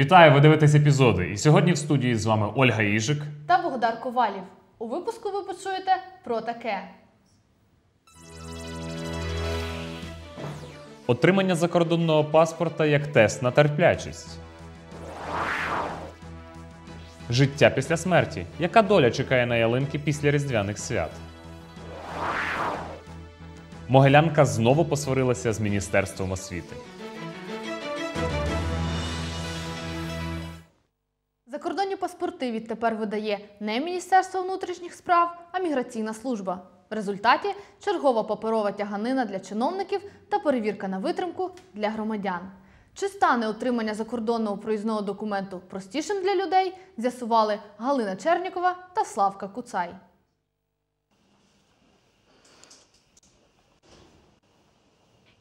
Вітаю, ви дивитесь епізоди. І сьогодні в студії з вами Ольга Іжик. та Богдар Ковалів. У випуску ви почуєте про таке. Отримання закордонного паспорта як тест на терплячість. Життя після смерті. Яка доля чекає на ялинки після різдвяних свят? Могилянка знову посварилася з Міністерством освіти. Відтепер видає не Міністерство внутрішніх справ, а міграційна служба. В результаті чергова паперова тяганина для чиновників та перевірка на витримку для громадян. Чи стане отримання закордонного проїзного документу простішим для людей, з'ясували Галина Чернікова та Славка Куцай.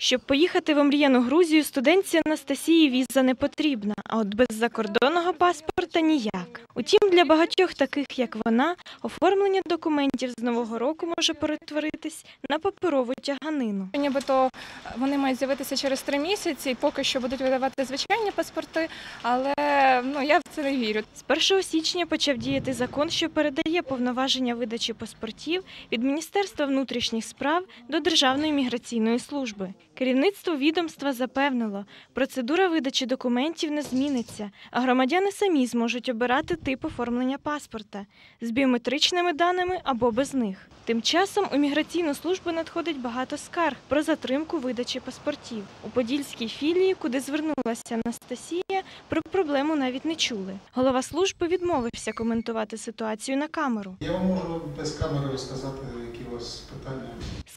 Щоб поїхати в омріяну Грузію, студентці Анастасії віза не потрібна, а от без закордонного паспорта ніяк. Утім, для багатьох таких, як вона, оформлення документів з нового року може перетворитись на паперову тяганину. Нібито вони мають з'явитися через три місяці, і поки що будуть видавати звичайні паспорти, але ну я в це не вірю. З 1 січня почав діяти закон, що передає повноваження видачі паспортів від Міністерства внутрішніх справ до Державної міграційної служби. Керівництво відомства запевнило, процедура видачі документів не зміниться, а громадяни самі зможуть обирати тип оформлення паспорта з біометричними даними або без них. Тим часом у міграційну службу надходить багато скарг про затримку видачі паспортів. У подільській філії, куди звернулася Анастасія, про проблему навіть не чули. Голова служби відмовився коментувати ситуацію на камеру. Я вам можу без камери розказати, які у вас питання.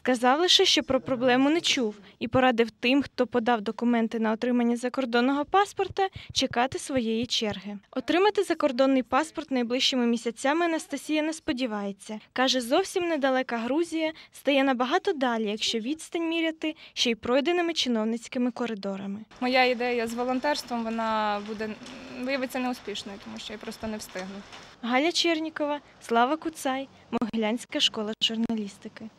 Сказав лише, що про проблему не чув, і порадив тим, хто подав документи на отримання закордонного паспорта, чекати своєї черги. Отримати закордонний паспорт найближчими місяцями Анастасія не сподівається. Каже, зовсім недалека Грузія стає набагато далі, якщо відстань міряти ще й пройденими чиновницькими коридорами. Моя ідея з волонтерством вона буде виявиться неуспішною, тому що я просто не встигну. Галя Чернікова, Слава Куцай, Могилянська школа журналістики.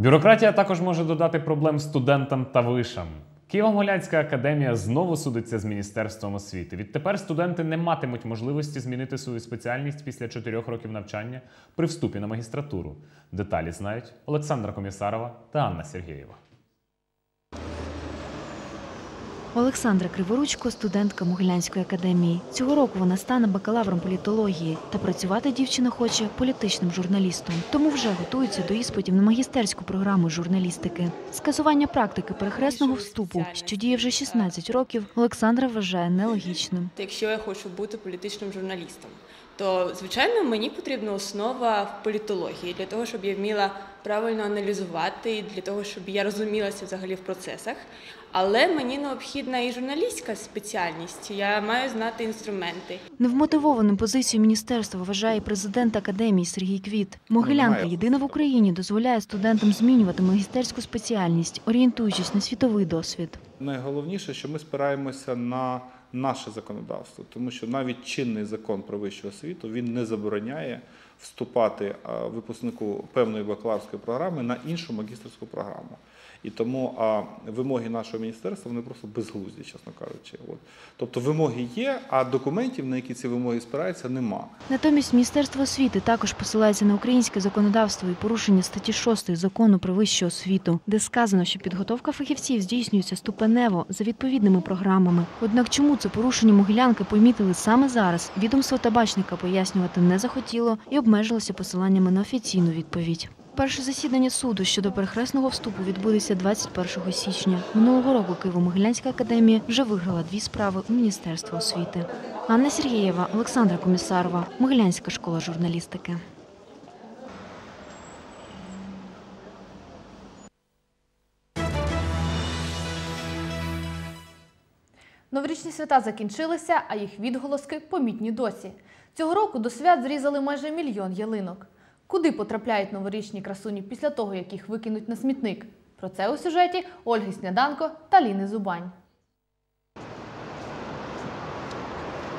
Бюрократія також може додати проблем студентам та вишам. Києво-Могилянська академія знову судиться з Міністерством освіти. Відтепер студенти не матимуть можливості змінити свою спеціальність після чотирьох років навчання при вступі на магістратуру. Деталі знають Олександра Комісарова та Анна Сергієва. Олександра Криворучко, студентка Могилянської академії. Цього року вона стане бакалавром політології та працювати дівчина хоче політичним журналістом. Тому вже готується до іспитів на магістерську програму журналістики. Скасування практики перехресного вступу, що діє вже 16 років, Олександра вважає нелогічним. Якщо я хочу бути політичним журналістом, то звичайно мені потрібна основа в політології для того, щоб я вміла правильно аналізувати, для того, щоб я розумілася взагалі в процесах. Але мені необхідна і журналістська спеціальність. Я маю знати інструменти. Невмотивовану позицію міністерства вважає президент академії Сергій Квіт. Могилянка єдина в Україні дозволяє студентам змінювати магістерську спеціальність, орієнтуючись на світовий досвід. Найголовніше, що ми спираємося на наше законодавство, тому що навіть чинний закон про вищу освіту він не забороняє вступати випускнику певної бакалаврської програми на іншу магістерську програму. І тому а, вимоги нашого міністерства вони просто безглузді, чесно кажучи. От. Тобто вимоги є, а документів, на які ці вимоги спираються, нема. Натомість Міністерство освіти також посилається на українське законодавство і порушення статті 6 закону про вищу освіту, де сказано, що підготовка фахівців здійснюється ступенево за відповідними програмами. Однак, чому це порушення могилянки помітили саме зараз? Відомство табачника пояснювати не захотіло і обмежилося посиланнями на офіційну відповідь. Перше засідання суду щодо перехресного вступу відбудеться 21 січня. Минулого року Києво-Могилянська академія вже виграла дві справи у Міністерства освіти. Анна Сергієва, Олександра Комісарова, Могилянська школа журналістики. Новорічні свята закінчилися, а їх відголоски помітні досі. Цього року до свят зрізали майже мільйон ялинок. Куди потрапляють новорічні красуні після того, як їх викинуть на смітник? Про це у сюжеті Ольги Сняданко та Ліни Зубань.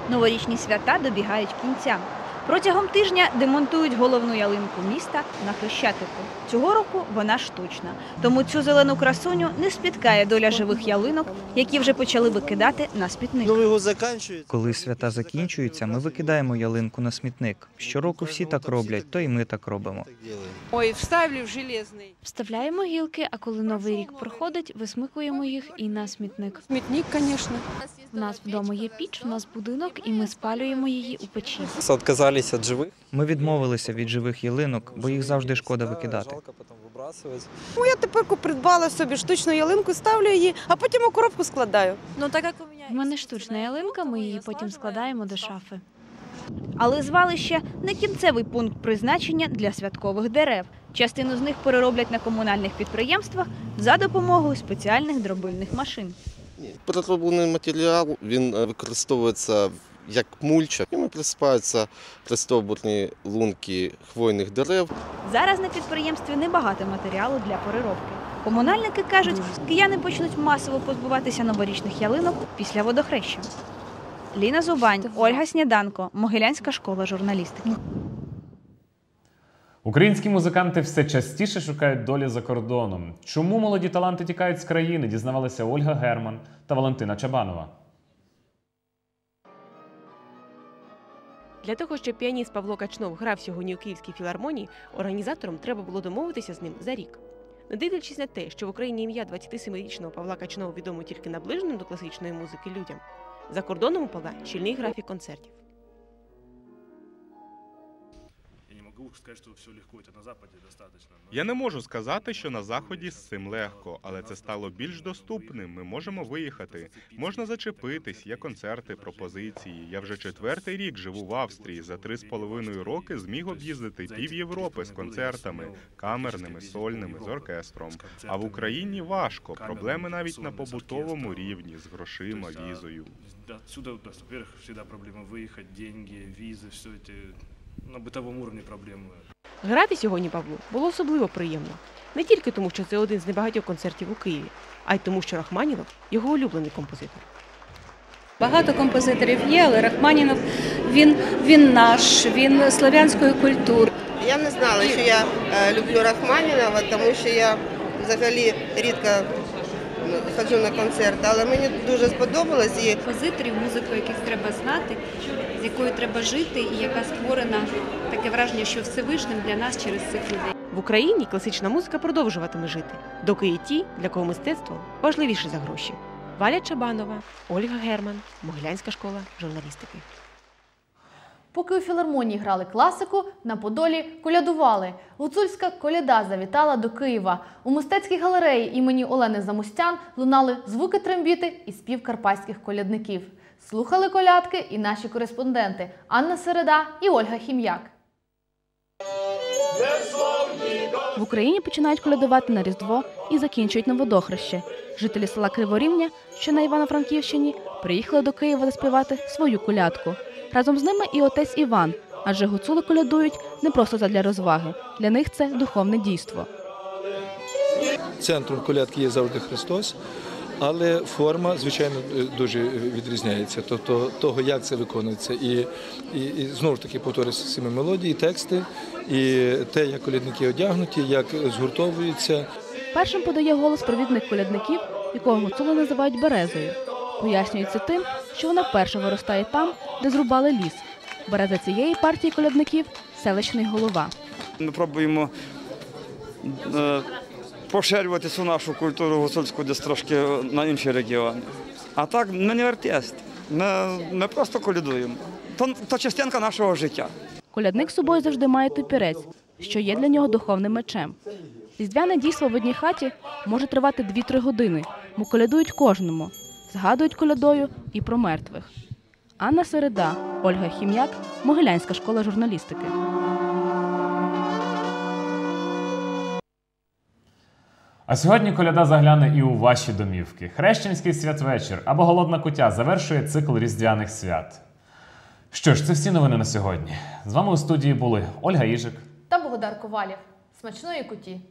Новорічні свята добігають кінця. Протягом тижня демонтують головну ялинку міста на Хрещатику. Цього року вона штучна, тому цю зелену красуню не спіткає доля живих ялинок, які вже почали викидати на смітник. Коли свята закінчуються, ми викидаємо ялинку на смітник. Щороку всі так роблять, то і ми так робимо. Ой, вставлю в железний. Вставляємо гілки, а коли новий рік проходить, висмикуємо їх і на смітник. Смітник, звісно. У нас вдома є піч, у нас будинок, і ми спалюємо її у печі. Отказались від живих? Ми відмовилися від живих ялинок, бо їх завжди шкода викидати. Ну, я тепер придбала собі штучну ялинку, ставлю її, а потім у коробку складаю. Ну так як у мене штучна ялинка, ми її потім складаємо до шафи. Але звалище не кінцевий пункт призначення для святкових дерев. Частину з них перероблять на комунальних підприємствах за допомогою спеціальних дробильних машин. Перероблений матеріал він е, використовується як мульча. Йому присипаються пристовбурні лунки хвойних дерев. Зараз на підприємстві небагато матеріалу для переробки. Комунальники кажуть, кияни почнуть масово позбуватися новорічних ялинок після водохреща. Ліна Зубань, Ольга Сніданко, Могилянська школа журналістики. Українські музиканти все частіше шукають долі за кордоном. Чому молоді таланти тікають з країни? Дізнавалися Ольга Герман та Валентина Чабанова. Для того, щоб піаніст Павло Качнов грав сьогодні у Київській філармонії, організаторам треба було домовитися з ним за рік. Не дивлячись на те, що в Україні ім'я 27-річного Павла Качнова відомо тільки наближеним до класичної музики людям, за кордоном у Павла щільний графік концертів. Я не можу сказати, що на заході з цим легко, але це стало більш доступним. Ми можемо виїхати, можна зачепитись. Є концерти, пропозиції. Я вже четвертий рік живу в Австрії. За три з половиною роки зміг об'їздити пів Європи з концертами, камерними, сольними, з оркестром. А в Україні важко. Проблеми навіть на побутовому рівні з грошима, візою. Отсюда, да, во-первых, всегда проблема выехать, деньги, визы, все эти на бытовом уровне проблемы. Грати сьогодні Павлу було особливо приємно. Не тільки тому, що це один з небагатьох концертів у Києві, а й тому, що Рахманінов його улюблений композитор. Багато композиторів є, але Рахманінов він, він наш, він славянської культури. Я не знала, що я е, люблю Рахманінова, тому що я взагалі рідко ходжу на концерти, але мені дуже сподобалось. І... Композиторів, музику, яких треба знати, з якою треба жити, і яка створена таке враження, що Всевишнім для нас через цих людей. В Україні класична музика продовжуватиме жити, доки є ті, для кого мистецтво важливіше за гроші. Валя Чабанова, Ольга Герман, Могилянська школа журналістики. Поки у філармонії грали класику, на Подолі колядували. Гуцульська коляда завітала до Києва. У мистецькій галереї імені Олени Замустян лунали звуки трембіти і спів карпатських колядників. Слухали колядки і наші кореспонденти Анна Середа і Ольга Хім'як. В Україні починають колядувати на Різдво і закінчують на водохреще. Жителі села Криворівня, що на Івано-Франківщині, приїхали до Києва заспівати свою колядку. Разом з ними і отець Іван, адже гуцули колядують не просто задля розваги. Для них це духовне дійство. Центром колядки є завжди Христос, але форма, звичайно, дуже відрізняється. Тобто того, як це виконується. І, і, і знову ж таки повторюються самі мелодії, тексти, і те, як колядники одягнуті, як згуртовуються. Першим подає голос провідник колядників, якого гуцули називають березою. Пояснюється тим, що вона перша виростає там, де зрубали ліс. Береза цієї партії колядників селищний голова. Ми пробуємо е, поширювати цю нашу культуру гуцульську десь трошки на інші регіони. А так ми не артист, ми, ми просто колядуємо. То, то частинка нашого життя. Колядник з собою завжди має топірець, що є для нього духовним мечем. Різдвяне дійство в одній хаті може тривати 2-3 години, бо колядують кожному, згадують колядою і про мертвих. Анна Середа, Ольга Хім'як, Могилянська школа журналістики. А сьогодні коляда загляне і у ваші домівки. Хрещенський святвечір або голодна кутя завершує цикл різдвяних свят. Що ж, це всі новини на сьогодні. З вами у студії були Ольга Іжик Та Богдар Ковалів. Смачної куті!